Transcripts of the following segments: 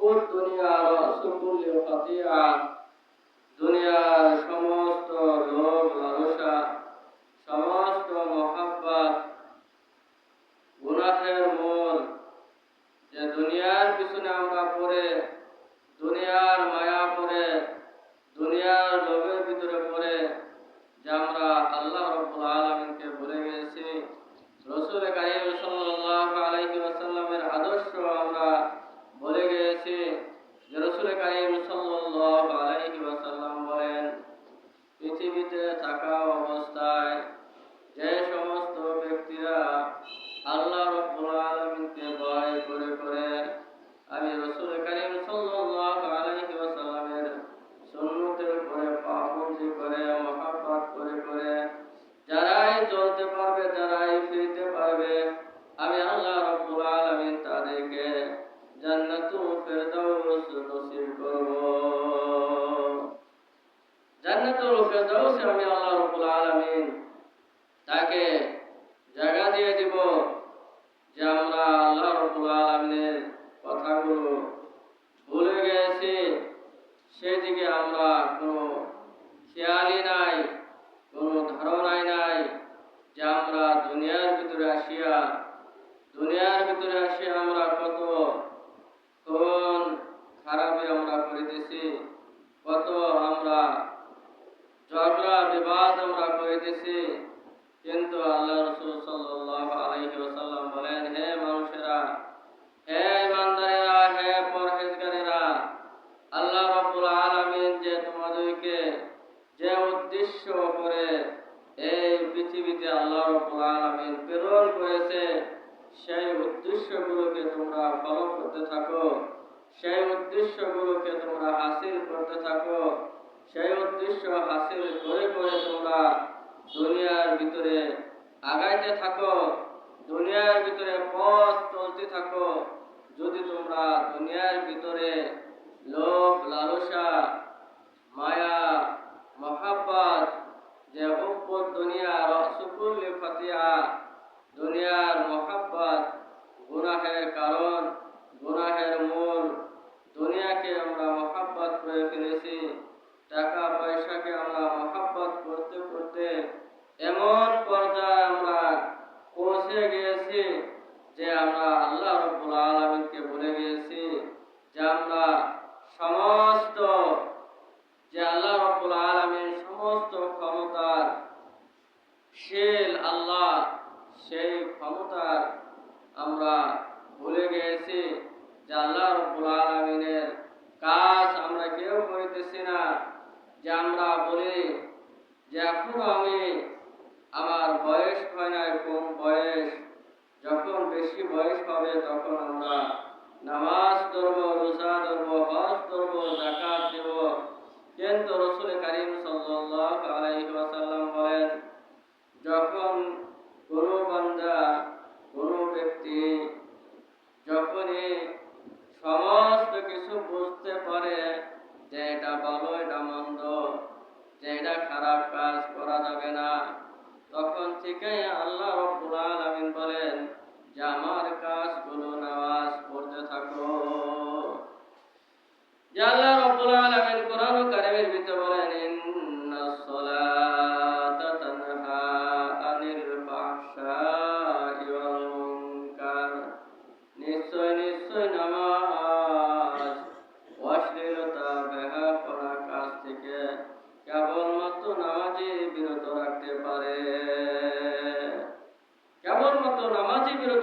হুব্বুদ দুনিয়া রাসু কুল্লি দুনিয়ার সমস্ত লোভ, লালসা, সমস্ত মহাব্বাত, গুনাহের মূল যে দুনিয়ার পিছনে আমরা পড়ে দুনিয়ার জান্নাতুল আমি আল্লাহ রব্বুল আলামিন। তাকে জায়গা দিয়ে দিব যে আমরা আল্লাহ রব্বুল আলামিনের কথাগুলো ভুলে গেছি। সেদিকে আমরা কোনো খেয়ালই নাই, কোনো ধারণাই নাই যে আমরা দুনিয়ার ভিতরে আসিয়া, দুনিয়ার ভিতরে আসিয়া আমরা কত, কোন খারাপে আমরা করিতেছি কত আমরা ঝগড়া বিবাদ আমরা করিতেছি কিন্তু আল্লাহ রসুল সাল্লাল্লাহু আলাইহি ওয়াসাল্লাম বলেন হে মানুষেরা হে ইমানদারেরা হে পরহেজগারেরা আল্লাহ রাব্বুল আলামিন যে তোমাদেরকে যে উদ্দেশ্য করে এই পৃথিবীতে আল্লাহ রাব্বুল আলামিন প্রেরণ করেছে সেই উদ্দেশ্যগুলোকে তোমরা ফলো করতে থাকো। সেই উদ্দেশ্যগুলোকে তোমরা হাসিল করতে থাকো। সেই উদ্দেশ্য হাসিল করে করে তোমরা দুনিয়ার ভিতরে আগাইতে থাকো। দুনিয়ার ভিতরে পথ চলতে থাকো। যদি তোমরা দুনিয়ার ভিতরে লোভ লালসা মায়া মহাব্বত যে হুব্বত দুনিয়া রসুকুল ফাতিয়া দুনিয়ার মহাব্বত গুনাহের কারণ গুনাহের মূল দুনিয়াকে আমরা মহাব্বত করে ফেলেছি টাকা পয়সাকে আমরা মহাব্বত করতে করতে এমন পর্যায়ে আমরা পৌঁছে গিয়েছি যে আমরা আল্লাহ রব্বুল আলমিনকে বলে গিয়েছি যে আমরা সমস্ত যে আল্লাহ রব্বুল আলমিন সমস্ত ক্ষমতার শীল আল্লাহ সেই ক্ষমতার আমরা ভুলে গিয়েছি যে আল্লাহ রব্বুল আলমিনের কাজ আমরা কেউ করিতেছি না যে আমরা বলি যে এখনও আমি আমার বয়স হয় না কম বয়স। যখন বেশি বয়স হবে তখন আমরা নামাজ ধরব রোজা ধরব, হজ ধরব জাকাত দেব। কিন্তু রসুল করিম সাল্লাল্লাহু আলাইহি ওয়াসাল্লাম বলেন, যখন কোনো বান্দা, কোনো ব্যক্তি যখনই সমস্ত কিছু বুঝতে পারে যে এটা ভালো এটা মন্দ যে এটা খারাপ কাজ করা যাবে না। তখন থেকেই আল্লাহ রব্বুল আলামিন বলেন, যে আমার কাজগুলো নামাজ পড়তে থাকো। যে আল্লাহ রব্বুল আলামিন কোরআন কারিমের ভিতরে বলেন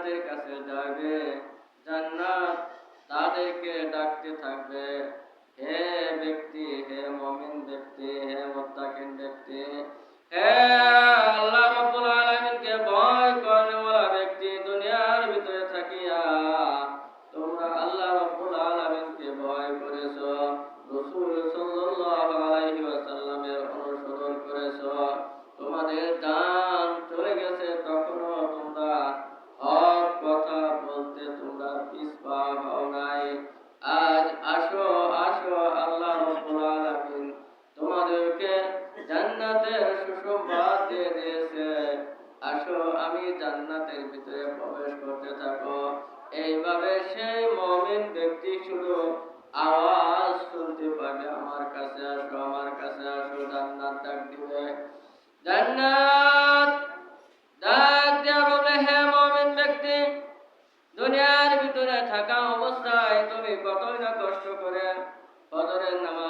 জান্নাতের কাছে যাবে জান্নাত তাদেরকে ডাকতে থাকবে বা ভাবনায় আজ কতই না কষ্ট করে বদরের নামাজ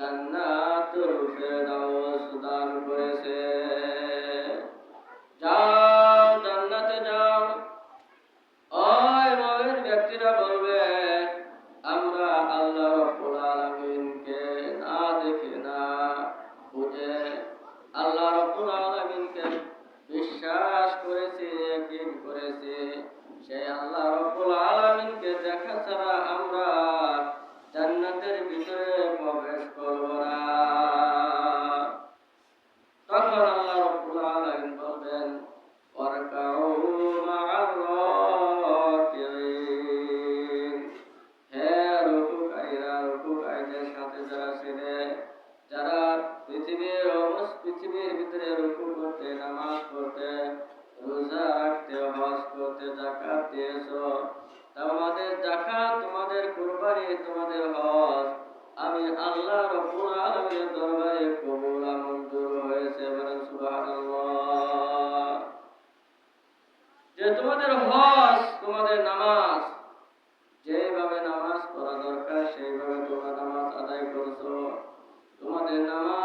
জান্নাতুল ফেরদাউস। নামাজ